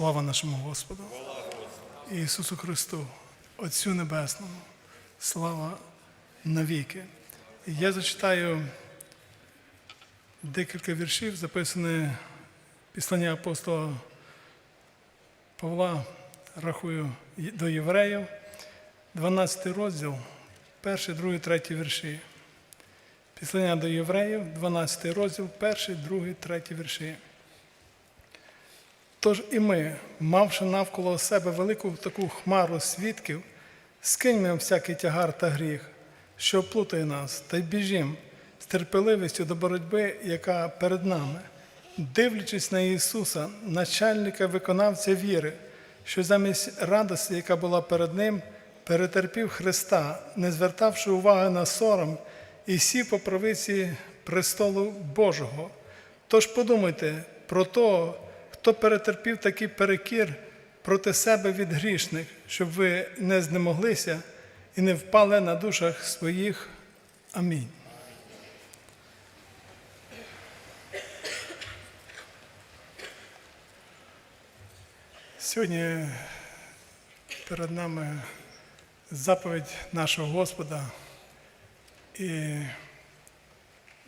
Слава нашому Господу. Ісусу Христу, Отцю Небесному, слава навіки. Я зачитаю декілька віршів, записані післання апостола Павла, рахую до євреїв, 12 розділ, 1, 2, 3 вірші. Післання до євреїв, 12 розділ, 1, 2, 3 вірші. Тож і ми, мавши навколо себе велику таку хмару свідків, скиньмо всякий тягар та гріх, що плутає нас, та й біжім з терпеливістю до боротьби, яка перед нами, дивлячись на Ісуса, начальника виконавця віри, що замість радості, яка була перед Ним, перетерпів Христа, не звертавши уваги на сором, і сів по правиці престолу Божого. Тож подумайте про того, хто перетерпів такий перекір проти себе від грішних, щоб ви не знемоглися і не впали на душах своїх. Амінь. Сьогодні перед нами заповідь нашого Господа, і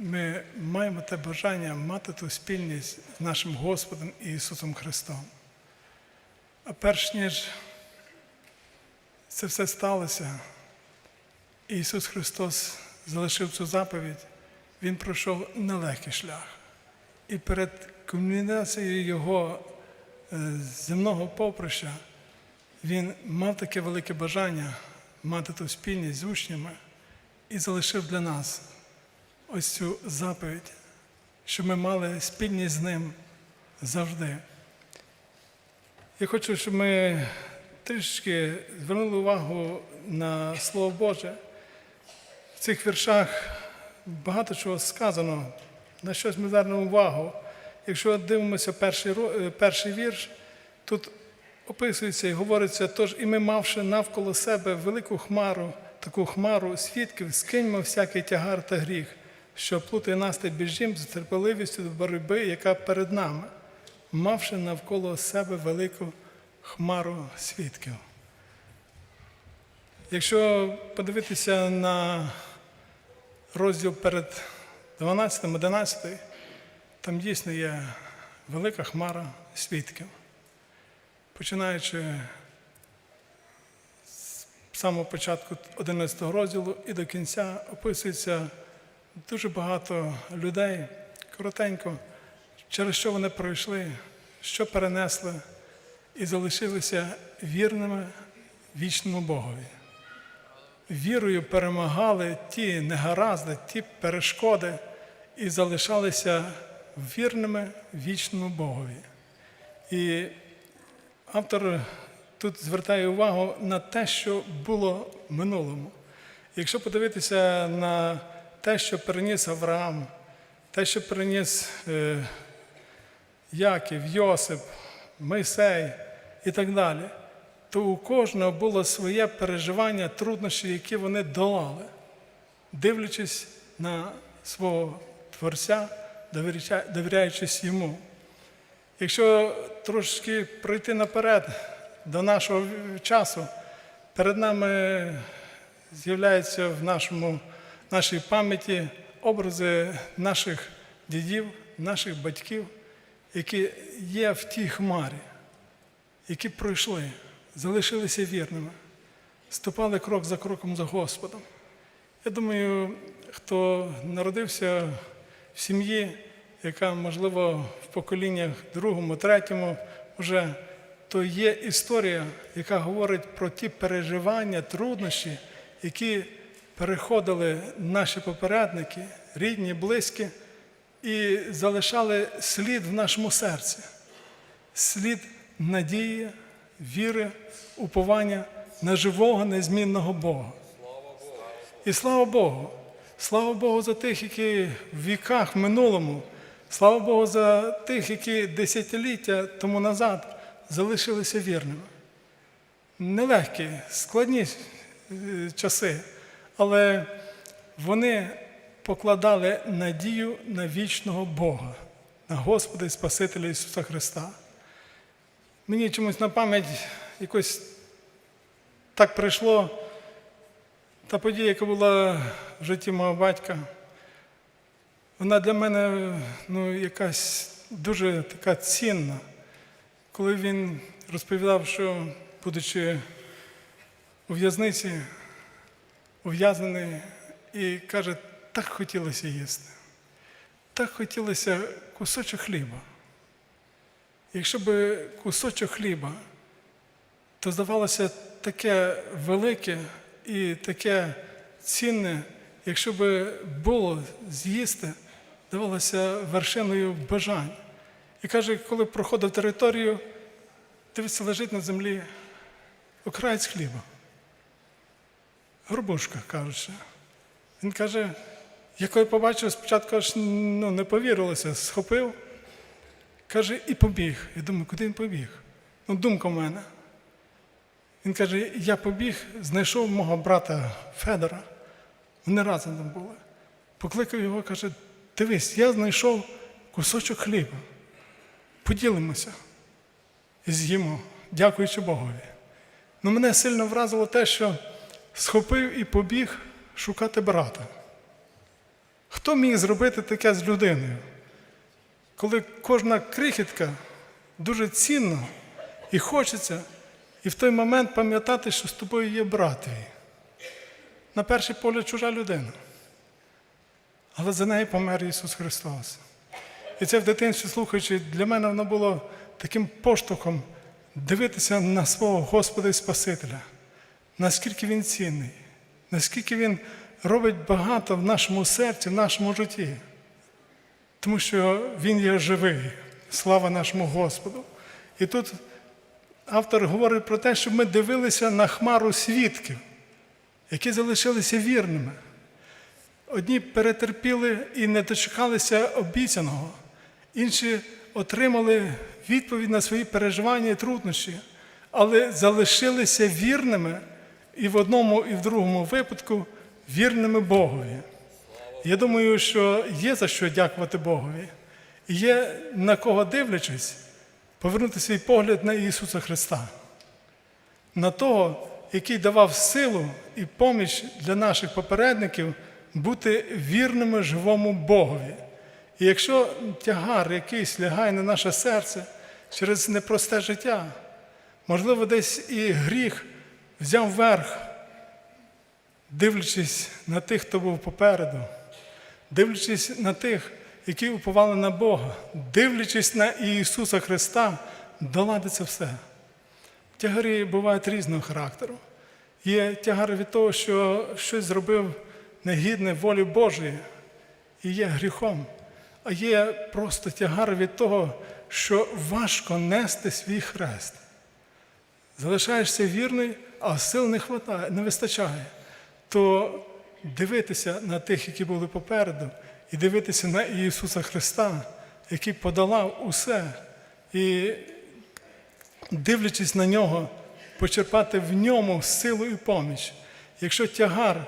ми маємо те бажання мати ту спільність з нашим Господом Ісусом Христом. А перш ніж це все сталося, Ісус Христос залишив цю заповідь, Він пройшов нелегкий шлях. І перед кульмінацією Його е, земного поприща Він мав таке велике бажання мати ту спільність з учнями і залишив для нас ось цю заповідь, щоб ми мали спільність з ним завжди. Я хочу, щоб ми трішки звернули увагу на Слово Боже. В цих віршах багато чого сказано, на щось ми звернемо увагу. Якщо дивимося перший, е, перший вірш, тут описується і говориться, тож і ми, мавши навколо себе велику хмару, таку хмару свідків, скиньмо всякий тягар та гріх, що плутає нас та біжім з терпеливістю до боротьби, яка перед нами, мавши навколо себе велику хмару свідків. Якщо подивитися на розділ перед 12-11, там дійсно є велика хмара свідків. Починаючи з самого початку 11 розділу і до кінця описується дуже багато людей, коротенько, через що вони пройшли, що перенесли і залишилися вірними вічному Богові. Вірою перемагали ті негаразди, ті перешкоди і залишалися вірними вічному Богові. І автор тут звертає увагу на те, що було в минулому. Якщо подивитися на те, що переніс Авраам, те, що переніс е, Яків, Йосип, Мойсей і так далі, то у кожного було своє переживання, труднощі, які вони долали, дивлячись на свого Творця, довіряючись йому. Якщо трошки пройти наперед до нашого часу, перед нами з'являються в нашому, нашій пам'яті образи наших дідів, наших батьків, які є в тій хмарі, які пройшли, залишилися вірними, ступали крок за кроком за Господом. Я думаю, хто народився в сім'ї, яка, можливо, в поколіннях другому, третьому вже, то є історія, яка говорить про ті переживання, труднощі, які переходили наші попередники, рідні, близькі, і залишали слід в нашому серці, слід надії, віри, уповання на живого, незмінного Бога. І слава Богу, слава Богу за тих, які в віках в минулому, слава Богу за тих, які десятиліття тому назад залишилися вірними. Нелегкі, складні е, часи, але вони покладали надію на вічного Бога, на Господа і Спасителя Ісуса Христа. мені чомусь на пам'ять якось так прийшло та подія, яка була в житті мого батька. Вона для мене ну, якась дуже така цінна, коли він розповідав, що, будучи у в'язниці, ув'язнений, і каже, так хотілося їсти. Так хотілося кусочок хліба. Якщо б кусочок хліба, то здавалося таке велике і таке цінне, якщо б було з'їсти, здавалося вершиною бажань. І каже, коли проходив територію, дивиться, лежить на землі окраєць хліба. Горбушка, кажучи. Він каже, я побачив, спочатку аж ну, не повірилося, схопив, каже, і побіг. Я думаю, куди він побіг? Ну, думка в мене. Він каже, я побіг, знайшов мого брата Федора. Вони разом там були. Покликав його, каже, дивись, я знайшов кусочок хліба. Поділимося і з'їмо, дякуючи Богові. Ну, мене сильно вразило те, що схопив і побіг шукати брата. Хто міг зробити таке з людиною? Коли кожна крихітка дуже цінна і хочеться, і в той момент пам'ятати, що з тобою є брат твій. На перший погляд чужа людина. Але за неї помер Ісус Христос. І це в дитинстві, слухаючи, для мене воно було таким поштовхом дивитися на свого Господа і Спасителя, наскільки Він цінний, наскільки Він робить багато в нашому серці, в нашому житті. Тому що Він є живий. Слава нашому Господу. І тут автор говорить про те, щоб ми дивилися на хмару свідків, які залишилися вірними. Одні перетерпіли і не дочекалися обіцяного, інші отримали відповідь на свої переживання і труднощі, але залишилися вірними і в одному, і в другому випадку вірними Богові. Я думаю, що є за що дякувати Богові. І є на кого дивлячись, повернути свій погляд на Ісуса Христа, на того, який давав силу і поміч для наших попередників бути вірними живому Богові. І якщо тягар якийсь лягає на наше серце через непросте життя, можливо, десь і гріх взяв верх, дивлячись на тих, хто був попереду, дивлячись на тих, які уповали на Бога, дивлячись на Ісуса Христа, долати це все. Тягарі бувають різного характеру. Є тягар від того, що щось зробив негідне волі Божої і є гріхом. А є просто тягар від того, що важко нести свій хрест. Залишаєшся вірний, а сил не хватає, не вистачає. То дивитися на тих, які були попереду, і дивитися на Ісуса Христа, який подолав усе, і дивлячись на нього, почерпати в ньому силу і поміч. Якщо тягар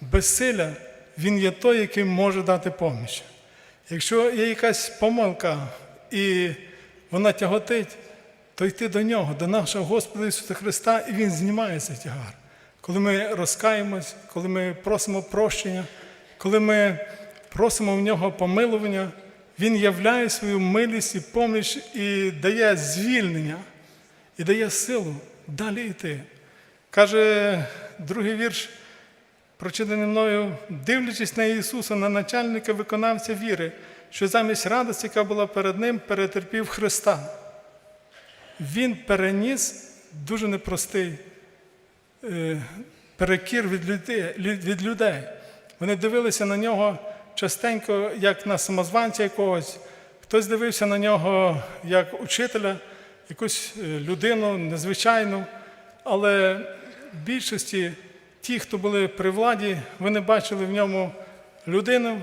безсилля, він є той, який може дати поміч. Якщо є якась помилка і вона тяготить, то йти до нього, до нашого Господа Ісуса Христа, і Він знімає цей тягар. Коли ми розкаємось, коли ми просимо прощення, коли ми просимо в нього помилування, Він являє свою милість і поміч і дає звільнення, і дає силу далі йти. Каже другий вірш, прочитаний мною, дивлячись на Ісуса, на начальника виконавця віри, що замість радості, яка була перед Ним, перетерпів Христа. Він переніс дуже непростий е, перекір від людей, від людей. Вони дивилися на нього частенько, як на самозванця якогось. Хтось дивився на нього як учителя, якусь е, людину незвичайну. Але в більшості ті, хто були при владі, вони бачили в ньому людину,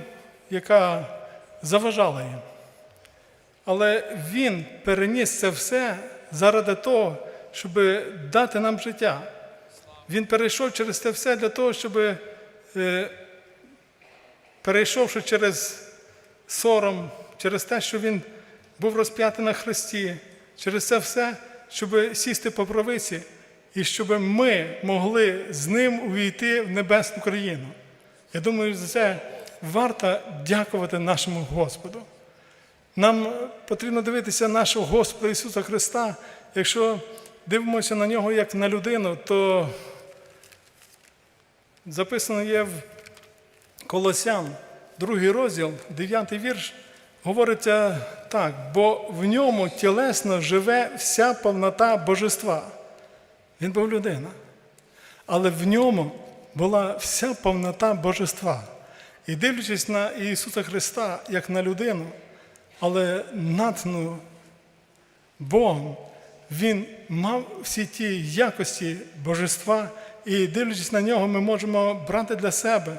яка заважала їм. Але він переніс це все заради того, щоб дати нам життя. Він перейшов через це все для того, щоб, е, перейшовши через сором, через те, що він був розп'ятий на хресті, через це все, щоб сісти по правиці, і щоб ми могли з ним увійти в небесну країну. Я думаю, за це варто дякувати нашому Господу. Нам потрібно дивитися нашого Господа Ісуса Христа. Якщо дивимося на нього як на людину, то записано є в Колосян, другий розділ, дев'ятий вірш, говориться так, бо в ньому тілесно живе вся повнота божества. Він був людина. Але в ньому була вся повнота божества. І дивлячись на Ісуса Христа як на людину, але надну Богом, Він мав всі ті якості божества, і дивлячись на нього, ми можемо брати для себе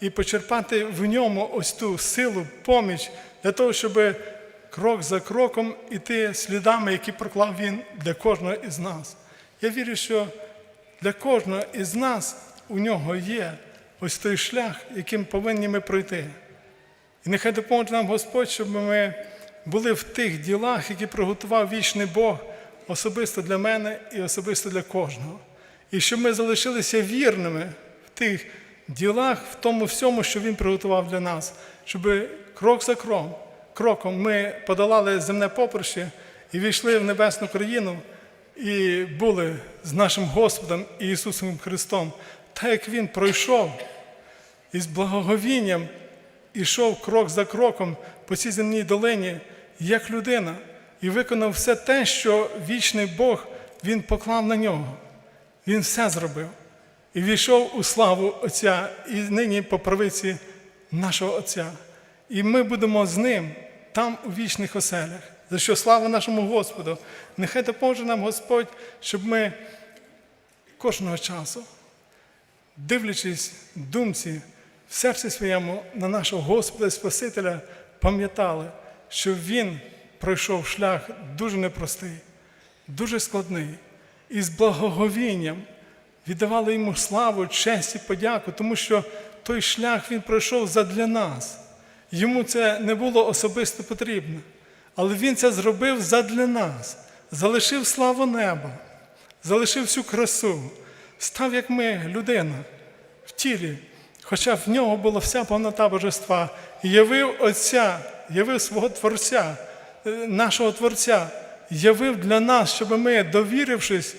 і почерпати в ньому ось ту силу, поміч для того, щоб крок за кроком іти слідами, які проклав Він для кожного із нас. Я вірю, що для кожного із нас у нього є ось той шлях, яким повинні ми пройти. І нехай допоможе нам Господь, щоб ми були в тих ділах, які приготував вічний Бог особисто для мене і особисто для кожного. І щоб ми залишилися вірними в тих ділах, в тому всьому, що Він приготував для нас, щоб крок за кроком, кроком ми подолали земне поприще і війшли в небесну країну і були з нашим Господом Ісусом Христом, так як Він пройшов і з благоговінням ішов крок за кроком по цій земній долині, як людина, і виконав все те, що вічний Бог Він поклав на нього. Він все зробив. І війшов у славу Отця, і нині по правиці нашого Отця. І ми будемо з ним там у вічних оселях. За що слава нашому Господу! Нехай допоможе нам Господь, щоб ми кожного часу, дивлячись думці, в серці своєму на нашого Господа і Спасителя, пам'ятали, що Він пройшов шлях дуже непростий, дуже складний, і з благоговінням віддавали йому славу, честь і подяку, тому що той шлях він пройшов задля нас. Йому це не було особисто потрібно. Але він це зробив задля нас, залишив славу неба, залишив всю красу, став як ми, людина, в тілі, хоча в нього була вся повнота божества, явив Отця, явив свого Творця, е, нашого Творця, явив для нас, щоб ми, довірившись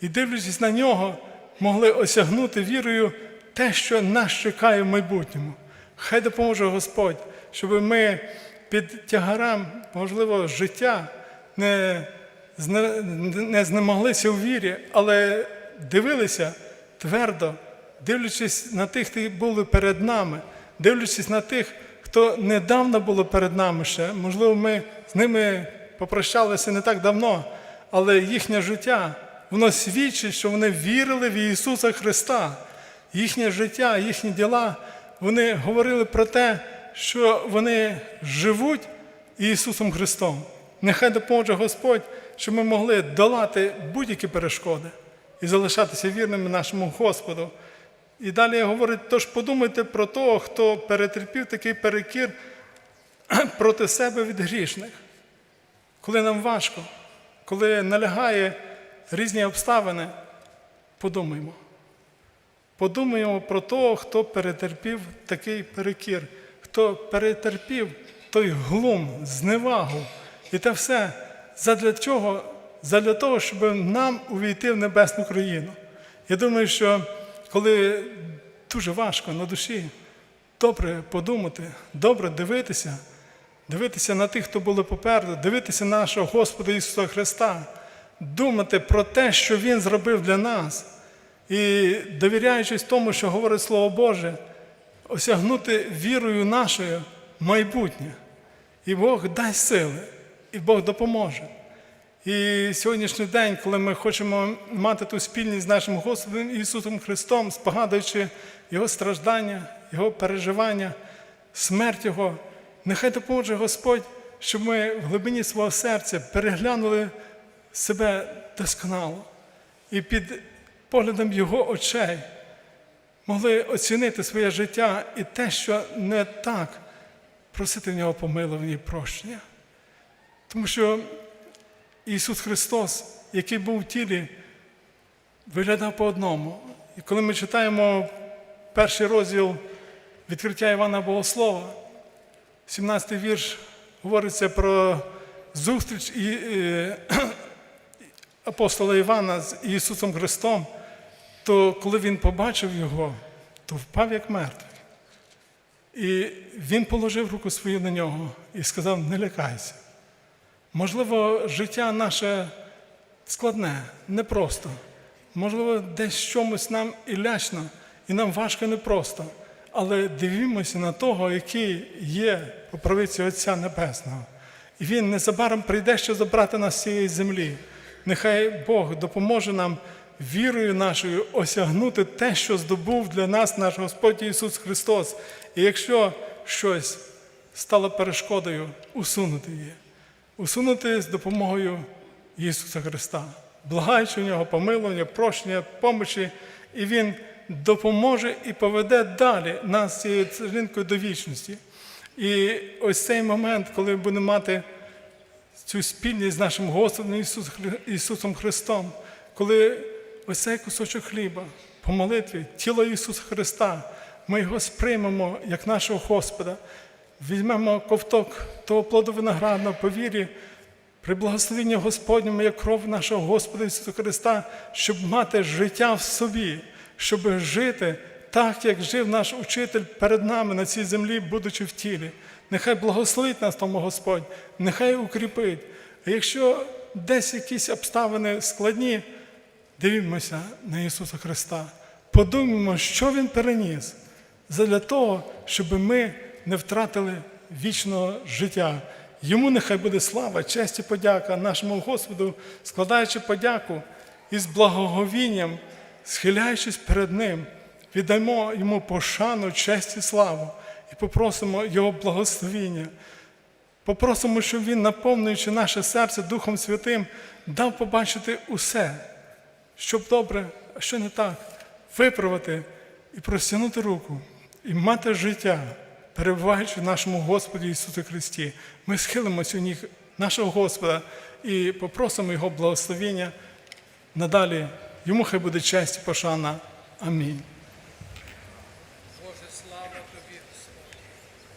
і дивлячись на нього, могли осягнути вірою те, що нас чекає в майбутньому. Хай допоможе Господь, щоб ми під тягарем, можливо, життя не, не знемоглися у вірі, але дивилися твердо, дивлячись на тих, хто були перед нами, дивлячись на тих, хто недавно було перед нами ще. Можливо, ми з ними попрощалися не так давно, але їхнє життя, воно свідчить, що вони вірили в Ісуса Христа. Їхнє життя, їхні діла, вони говорили про те, що вони живуть Ісусом Христом. Нехай допоможе Господь, щоб ми могли долати будь-які перешкоди і залишатися вірними нашому Господу. І далі говорить, тож подумайте про того, хто перетерпів такий перекір проти себе від грішних. Коли нам важко, коли налягає різні обставини, подумаймо. Подумаємо про того, хто перетерпів такий перекір, хто перетерпів той глум, зневагу і те все. Задля чого? Задля того, щоб нам увійти в небесну країну. Я думаю, що коли дуже важко на душі, добре подумати, добре дивитися, дивитися на тих, хто були попереду, дивитися на нашого Господа Ісуса Христа, думати про те, що Він зробив для нас. І довіряючись тому, що говорить Слово Боже, осягнути вірою нашою майбутнє. І Бог дасть сили, і Бог допоможе. І сьогоднішній день, коли ми хочемо мати ту спільність з нашим Господом Ісусом Христом, спогадуючи Його страждання, Його переживання, смерть Його, нехай допоможе Господь, щоб ми в глибині свого серця переглянули себе досконало і під поглядом Його очей могли оцінити своє життя і те, що не так, просити в нього помилування і прощення. Тому що Ісус Христос який був в тілі, виглядав по одному. І коли ми читаємо перший розділ відкриття Івана Богослова, 17 й вірш говориться про зустріч е, апостола Івана з Ісусом Христом, то коли він побачив його, то впав як мертвий. І він положив руку свою на нього і сказав: не лякайся. Можливо, життя наше складне, непросто. Можливо, десь чомусь нам і лячно, і нам важко непросто. Але дивімося на того, який є по правиці Отця Небесного. І Він незабаром прийде, щоб забрати нас з цієї землі. Нехай Бог допоможе нам вірою нашою осягнути те, що здобув для нас наш Господь Ісус Христос. І якщо щось стало перешкодою, усунути її, усунути з допомогою Ісуса Христа, благаючи у нього помилування, прощення, помочі, і Він допоможе і поведе далі нас цією цеглинкою до вічності. І ось цей момент, коли ми будемо мати цю спільність з нашим Господом Ісусом Христом, коли ось цей кусочок хліба по молитві, тіло Ісуса Христа, ми його сприймемо як нашого Господа, візьмемо ковток того плоду виноградного по вірі, при благословенні Господньому, як кров нашого Господа Ісуса Христа, щоб мати життя в собі, щоб жити так, як жив наш учитель перед нами на цій землі, будучи в тілі. Нехай благословить нас тому Господь, нехай укріпить. А якщо десь якісь обставини складні, дивімося на Ісуса Христа. Подумаємо, що Він переніс для того, щоб ми не втратили вічного життя. Йому нехай буде слава, честь і подяка нашому Господу, складаючи подяку із благоговінням, схиляючись перед Ним, віддамо йому пошану, честь і славу і попросимо Його благословіння. Попросимо, щоб Він, наповнюючи наше серце Духом Святим, дав побачити усе, щоб добре, а що не так, виправити і простягнути руку, і мати життя, перебуваючи в нашому Господі Ісусу Христі. Ми схилимося у ніг нашого Господа і попросимо Його благословення надалі. Йому хай буде честь і пошана. Амінь.